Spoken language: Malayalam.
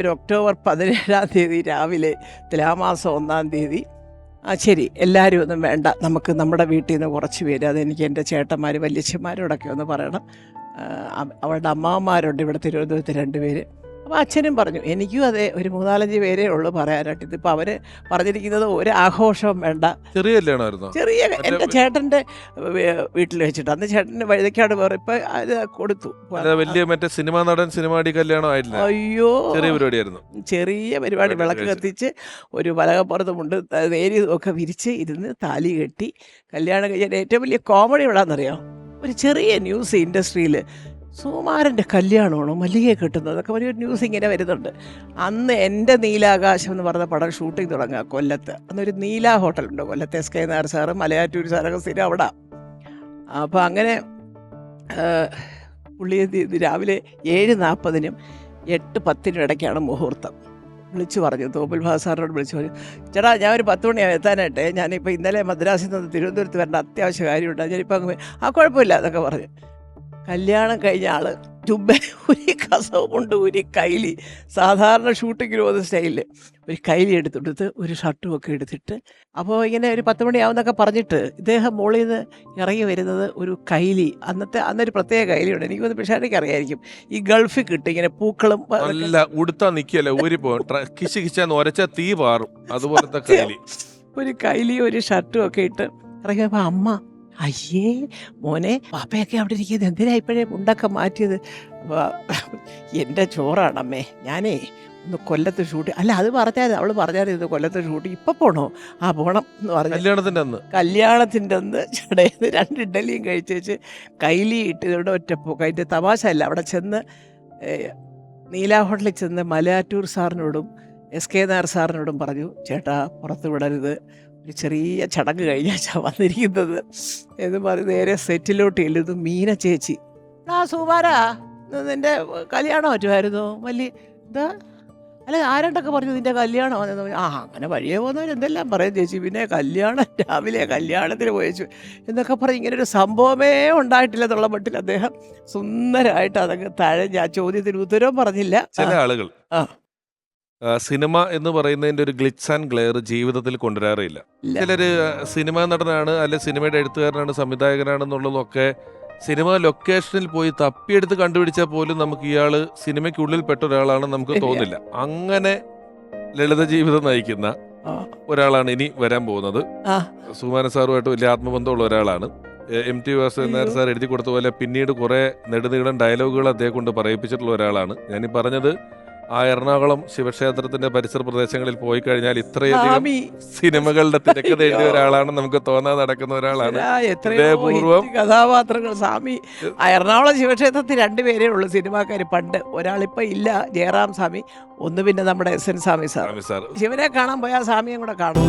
ഒരു ഒക്ടോബർ പതിനേഴാം തീയതി രാവിലെ തുലാമാസം ഒന്നാം തീയതി. ആ ശരി. എല്ലാവരും ഒന്നും വേണ്ട. നമുക്ക് നമ്മുടെ വീട്ടിൽ നിന്ന് കുറച്ച് പേര് അതെനിക്ക് എന്റെ ചേട്ടന്മാർ വല്യച്ഛന്മാരോടൊക്കെ ഒന്ന് പറയണം. അവളുടെ അമ്മാവന്മാരുണ്ട് ഇവിടെ തിരുവനന്തപുരത്ത് രണ്ടുപേര് അപ്പോൾ അച്ഛനും പറഞ്ഞു എനിക്കും അതെ ഒരു മൂന്നാലഞ്ച് പേരേ ഉള്ളൂ പറയാനായിട്ട്. ഇതിപ്പോൾ അവർ പറഞ്ഞിരിക്കുന്നത് ഒരു ആഘോഷവും വേണ്ട. ചെറിയ കല്യാണമായിരുന്നോ? ചെറിയ എന്റെ ചേട്ടന്റെ വീട്ടിൽ വെച്ചിട്ട്. അന്ന് ചേട്ടന്റെ വഴുതക്കാട് വേറെ ഇപ്പം അത് കൊടുത്തു. വലിയ മറ്റേ സിനിമ നടൻ സിനിമാടി കല്യാണം ആയിരുന്നു അയ്യോ. ചെറിയ പരിപാടിയായിരുന്നു. ചെറിയ പരിപാടി. വിളക്ക് കത്തിച്ച് ഒരു പലകപ്പുറത്തുമുണ്ട് നേരി ഒക്കെ വിരിച്ച് ഇരുന്ന് താലി കെട്ടി കല്യാണം കഴിഞ്ഞാൽ ഏറ്റവും വലിയ കോമഡി എവിടാന്നറിയോ? ഒരു ചെറിയ ന്യൂസ് ഇൻഡസ്ട്രിയിൽ സുമാരന്റെ കല്യാണമാണോ മല്ലികയെ കിട്ടുന്നത്? അതൊക്കെ വലിയൊരു ന്യൂസ് ഇങ്ങനെ വരുന്നുണ്ട്. അന്ന് എന്റെ നീലാകാശം എന്ന് പറഞ്ഞ പടം ഷൂട്ടിംഗ് തുടങ്ങുക കൊല്ലത്ത്. അന്നൊരു നീല ഹോട്ടലുണ്ട് കൊല്ലത്ത് S K Nair sir Malayattoor സാറൊക്കെ സ്ഥിരം അവിടെ. അപ്പോൾ അങ്ങനെ പുള്ളി രാവിലെ ഏഴ് നാൽപ്പതിനും എട്ട് പത്തിനും ഇടയ്ക്കാണ് മുഹൂർത്തം. വിളിച്ചു പറഞ്ഞു തോപ്പിൽ ഭാസാറിനോട് വിളിച്ചു പറഞ്ഞു ചേട്ടാ ഞാൻ ഒരു പത്ത് മണിയാവും എത്താനായിട്ട്. ഞാനിപ്പോൾ ഇന്നലെ മദ്രാസിൽ നിന്ന് തിരുവനന്തപുരത്ത് വരേണ്ട അത്യാവശ്യ കാര്യമുണ്ട്. ഞാനിപ്പോൾ അങ്ങ്. ആ കുഴപ്പമില്ല എന്നൊക്കെ പറഞ്ഞു. കല്യാണം കഴിഞ്ഞ ആൾ ചുമ്പ ഒരു കസവുമുണ്ട് ഒരു കൈലി സാധാരണ ഷൂട്ടിങ്ങിന് പോകുന്ന സ്റ്റൈലിൽ ഒരു കൈലി എടുത്തെടുത്ത് ഒരു ഷർട്ടും ഒക്കെ എടുത്തിട്ട് അപ്പോൾ ഇങ്ങനെ ഒരു പത്ത് മണിയാവുന്നൊക്കെ പറഞ്ഞിട്ട് ഇദ്ദേഹം മുകളിൽ നിന്ന് ഇറങ്ങി വരുന്നത് ഒരു കൈലി. അന്നത്തെ അന്നൊരു പ്രത്യേക കൈലിയുണ്ട് എനിക്കൊന്ന് പിഷാരയ്ക്ക് അറിയായിരിക്കും. ഈ ഗൾഫിൽ കിട്ടും ഇങ്ങനെ പൂക്കളും അല്ല നല്ല ഉടുത്താ നിൽക്കല്ലേ ഊരി പോകും കിശി കിശാന്ന് ഒരച്ച തീ പാറും അതുപോലത്തെ കൈലി. ഒരു കൈലി ഒരു ഷർട്ടും ഒക്കെ ഇട്ട് ഇറങ്ങിയപ്പോൾ അമ്മ അയ്യേ മോനെ പാപ്പയൊക്കെ അവിടെ ഇരിക്കുന്നത് എന്തിനാ ഇപ്പോഴേ മുണ്ടൊക്കെ മാറ്റിയത്? എന്റെ ചോറാണമ്മേ ഞാനേ ഒന്ന് കൊല്ലത്ത് ഷൂട്ട് അല്ല അത് പറഞ്ഞാൽ അവൾ പറഞ്ഞാൽ ഇത് കൊല്ലത്ത് ഷൂട്ട്. ഇപ്പം പോണോ? ആ പോണം എന്ന് പറഞ്ഞു. കല്യാണത്തിന്റെ അന്ന്. കല്യാണത്തിന്റെ അന്ന് ചടയിൽ രണ്ട് ഇഡലിയും കഴിച്ച് വെച്ച് കൈലി ഇട്ട് ഒറ്റ പോക്ക് അതിന്റെ തമാശ അല്ല അവിടെ ചെന്ന് നീല ഹോട്ടലിൽ ചെന്ന് മലയാറ്റൂർ സാറിനോടും എസ് കെ നായർ സാറിനോടും പറഞ്ഞു ചേട്ടാ പുറത്ത് വിടരുത് ഒരു ചെറിയ ചടങ്ങ് കഴിഞ്ഞാച്ചാ വന്നിരിക്കുന്നത്. എന്ന് പറഞ്ഞ് നേരെ സെറ്റിലോട്ട് എഴുതു മീന ചേച്ചി. ആ സുമാരാ നിന്റെ കല്യാണം പറ്റുമായിരുന്നു? വലിയ എന്താ? അല്ല ആരണ്ടൊക്കെ പറഞ്ഞു നിന്റെ കല്യാണം? ആ അങ്ങനെ വഴിയെ പോകുന്നവർ എന്തെല്ലാം പറയും ചേച്ചി? പിന്നെ കല്യാണം രാവിലെ കല്യാണത്തിന് പോയച്ചു. എന്നൊക്കെ പറഞ്ഞ് ഇങ്ങനെ ഒരു സംഭവമേ ഉണ്ടായിട്ടില്ല എന്നുള്ള മട്ടിൽ അദ്ദേഹം സുന്ദരമായിട്ട് അതങ്ങ് തഴഞ്ഞ് ആ ചോദ്യത്തിന് ഉത്തരവും പറഞ്ഞില്ല. ചില ആളുകൾ ആ. സിനിമ എന്ന് പറയുന്നതിന്റെ ഒരു ഗ്ലിറ്റ്സ് ആൻഡ് ഗ്ലെയർ ജീവിതത്തിൽ കൊണ്ടുവരാറില്ല. ചിലര് സിനിമാ നടനാണ് അല്ലെ സിനിമയുടെ എഴുത്തുകാരനാണ് സംവിധായകനാണെന്നുള്ളതൊക്കെ സിനിമ ലൊക്കേഷനിൽ പോയി തപ്പിയെടുത്ത് കണ്ടുപിടിച്ചാൽ പോലും നമുക്ക് ഇയാൾ സിനിമയ്ക്കുള്ളിൽ പെട്ട ഒരാളാണെന്ന് നമുക്ക് തോന്നില്ല. അങ്ങനെ ലളിത ജീവിതം നയിക്കുന്ന ഒരാളാണ് ഇനി വരാൻ പോകുന്നത്. സുമാന സാറുമായിട്ട് വലിയ ആത്മബന്ധമുള്ള ഒരാളാണ്. M T Vasudevan Nair sir എഴുതി കൊടുത്ത പോലെ പിന്നീട് കുറെ നെടുനീളം ഡയലോഗുകൾ അദ്ദേഹം കൊണ്ട് പറയിപ്പിച്ചിട്ടുള്ള ഒരാളാണ്. ഞാൻ ഈ പറഞ്ഞത് ആ എറണാകുളം ശിവക്ഷേത്രത്തിന്റെ പരിസര പ്രദേശങ്ങളിൽ പോയി കഴിഞ്ഞാൽ ഇത്രയധികം സിനിമകളുടെ തിരക്കഥ എഴുതിയ ഒരാളാണ് നമുക്ക് തോന്നാതെ നടക്കുന്ന ഒരാളാണ്. ഹൃദയപൂർവം കഥാപാത്രങ്ങൾ. സ്വാമി ആ എറണാകുളം ശിവക്ഷേത്രത്തിൽ രണ്ടുപേരേ ഉള്ളൂ സിനിമാക്കാർ പണ്ട് ഒരാളിപ്പോ ഇല്ല ജയറാം സ്വാമി. ഒന്ന് പിന്നെ നമ്മുടെ S N Swami sir. Swami sir. ശിവനെ കാണാൻ പോയാൽ സ്വാമിയും കൂടെ കാണും.